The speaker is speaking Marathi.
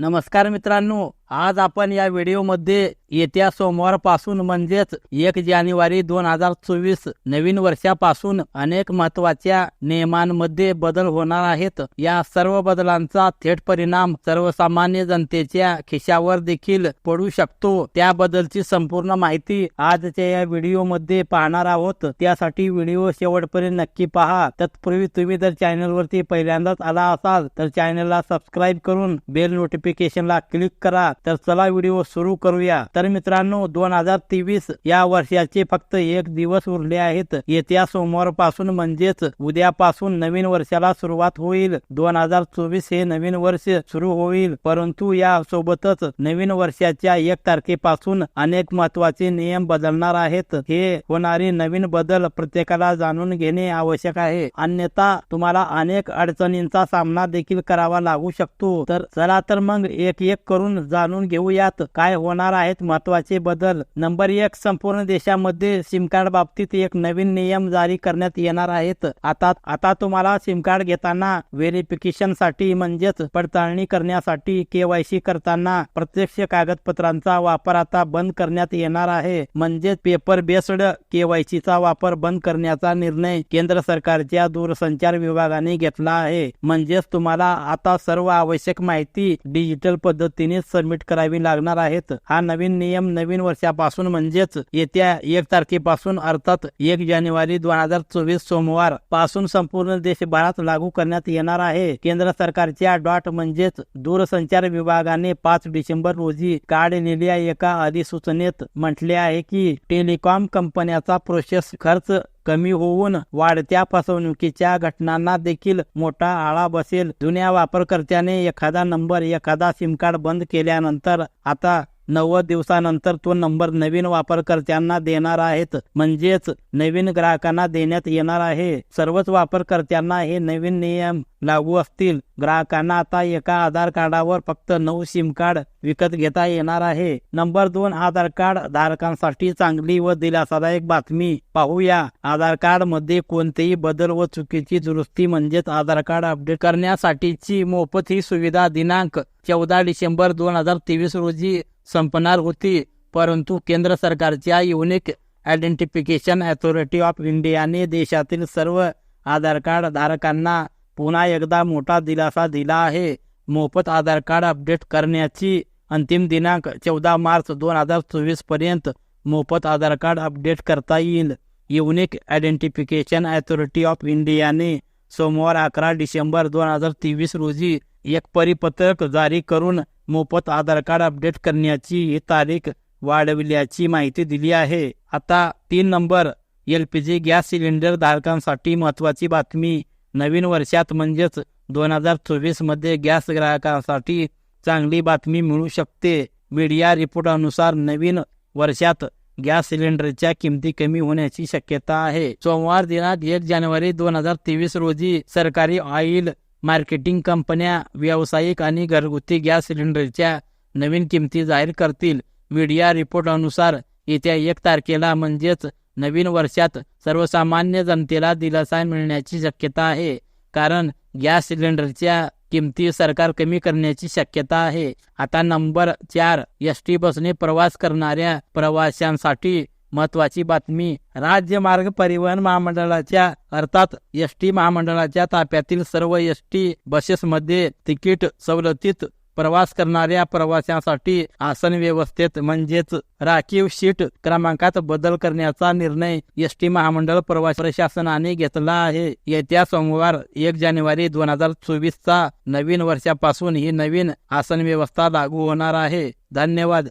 नमस्कार मित्रांनो. आज आपण या व्हिडिओमध्ये येत्या सोमवारपासून म्हणजेच एक जानेवारी दोन हजार चोवीस नवीन वर्षापासून अनेक महत्त्वाच्या नियमांमध्ये बदल होणार आहेत. या सर्व बदलांचा थेट परिणाम सर्वसामान्य जनतेच्या खिशावर देखील पडू शकतो. त्याबद्दलची संपूर्ण माहिती आजच्या या व्हिडिओमध्ये पाहणार आहोत. त्यासाठी व्हिडिओ शेवटपर्यंत नक्की पहा. तत्पूर्वी तुम्ही जर चॅनलवरती पहिल्यांदाच आला असाल तर चॅनलला सबस्क्राईब करून बेल नोटिफिकेशनला क्लिक करा. तर चला व्हिडिओ सुरू करूया. तर मित्रांनो दोन हजार तेवीस या वर्षाचे फक्त एक दिवस उरले आहेत. येत्या सोमवारपासून म्हणजेच उद्यापासून नवीन वर्षाला सुरुवात होईल. दोन हजार चोवीस हे नवीन वर्ष सुरू होईल. परंतु या सोबतच नवीन वर्षाच्या एक तारखेपासून अनेक महत्त्वाचे नियम बदलणार आहेत. हे होणारे नवीन बदल प्रत्येकाला जाणून घेणे आवश्यक आहे. अन्यथा तुम्हाला अनेक अडचणींचा सामना देखील करावा लागू शकतो. तर चला तर मग एक एक करून जाणून घेऊयात. काय होणार आहेत महत्त्वाचे बदल? नंबर एक संपूर्ण देशामध्ये सिम कार्ड बाबतीत एक नवीन नियम जारी करण्यात येणार आहेत. आता आता तुम्हाला सिम कार्ड घेताना व्हेरिफिकेशनसाठी म्हणजेच पडताळणी करण्यासाठी केवायसी करताना प्रत्यक्ष कागदपत्रांचा वापर आता बंद करण्यात येणार आहे. म्हणजेच पेपर बेस्ड केवायसीचा वापर बंद करण्याचा निर्णय केंद्र सरकारच्या दूरसंचार विभागाने घेतला आहे. म्हणजेच तुम्हाला आता सर्व आवश्यक माहिती डिजिटल पद्धतीने सबमिट करावी लागणार आहेत. हा नवीन नियम नवीन वर्षापासून म्हणजेच येत्या एक तारखेपासून अर्थात एक जानेवारी दोन हजार चोवीस सोमवारपासून संपूर्ण देशभरात लागू करण्यात येणार आहे. केंद्र सरकारच्या डॉट म्हणजेच दूरसंचार विभागाने पाच डिसेंबर रोजी काढलेल्या एका अधिसूचनेत म्हटले आहे की टेलिकॉम कंपन्याचा प्रोसेस खर्च कमी होऊन वाढत्या फसवणुकीच्या घटनांना देखील मोठा आळा बसेल. जुन्या वापरकर्त्याने एखादा नंबर एखादा सिम कार्ड बंद केल्यानंतर आता नव्वद दिवसानंतर तो नंबर नवीन वापरकर्त्यांना देणार आहेत. म्हणजेच नवीन ग्राहकांना देण्यात येणार आहे. सर्वच वापरकर्त्यांना हे नवीन नियम लागू असतील. ग्राहकांना आता एका आधार कार्डावर फक्त नऊ सिम कार्ड विकत घेता येणार आहे. नंबर दोन आधार कार्ड धारकांसाठी चांगली व दिलासादायक बातमी. पाहूया आधार कार्डमध्ये कोणतेही बदल व चुकीची दुरुस्ती म्हणजेच आधार कार्ड अपडेट करण्यासाठीची मोफत ही सुविधा दिनांक चौदा डिसेंबर दोन हजार तेवीस रोजी संपणार होती. परंतु केंद्र सरकारच्या युनिक आयडेंटिफिकेशन अथॉरिटी ऑफ इंडियाने देशातील सर्व आधार कार्ड धारकांना पुन्हा एकदा मोठा दिलासा दिला आहे. मोफत आधार कार्ड अपडेट करण्याची अंतिम दिनांक चौदा मार्च दोन हजार चोवीसपर्यंत मोफत आधार कार्ड अपडेट करता येईल. युनिक आयडेंटिफिकेशन अथॉरिटी ऑफ इंडियाने सोमवार अकरा डिसेंबर दोन हजार तेवीस रोजी एक परिपत्रक जारी करून मोफत आधार कार्ड अपडेट करण्याची ही तारीख वाढविल्याची माहिती दिली आहे. आता तीन number L P G gas cylinder धारकांसाठी महत्वाची बातमी. नवीन वर्षात म्हणजेच दोन हजार चोवीसमध्ये गॅस ग्राहकांसाठी चांगली बातमी मिळू शकते. मीडिया रिपोर्टानुसार नवीन वर्षात गॅस सिलेंडरच्या किमती कमी होण्याची शक्यता आहे. सोमवार दिनांक एक जानेवारी दोन हजार तेवीस रोजी सरकारी ऑइल मार्केटिंग कंपन्या व्यावसायिक आणि घरगुती गॅस सिलेंडरच्या नवीन किमती जाहीर करतील. मीडिया रिपोर्टानुसार येत्या एक तारखेला म्हणजेच नवीन वर्षात सर्वसामान्य जनतेला दिलासा मिळण्याची शक्यता आहे. कारण गॅस सिलेंडरच्या किमती सरकार कमी करण्याची शक्यता आहे. आता नंबर चार एस टी बसने प्रवास करणाऱ्या प्रवाशांसाठी महत्वाची बातमी. राज्य मार्ग परिवहन महामंडळाच्या अर्थात एस टी महामंडळाच्या ताफ्यातील सर्व एस टी बसेसमध्ये तिकीट सवलतीत प्रवास करणाऱ्या प्रवाशांसाठी आसन व्यवस्थेत म्हणजेच राखीव सीट क्रमांकात बदल करण्याचा निर्णय एस टी महामंडळ प्रवास प्रशासनाने घेतला आहे. येत्या सोमवार एक जानेवारी दोन हजार चोवीस चा नवीन वर्षापासून ही नवीन आसन व्यवस्था लागू होणार आहे. धन्यवाद.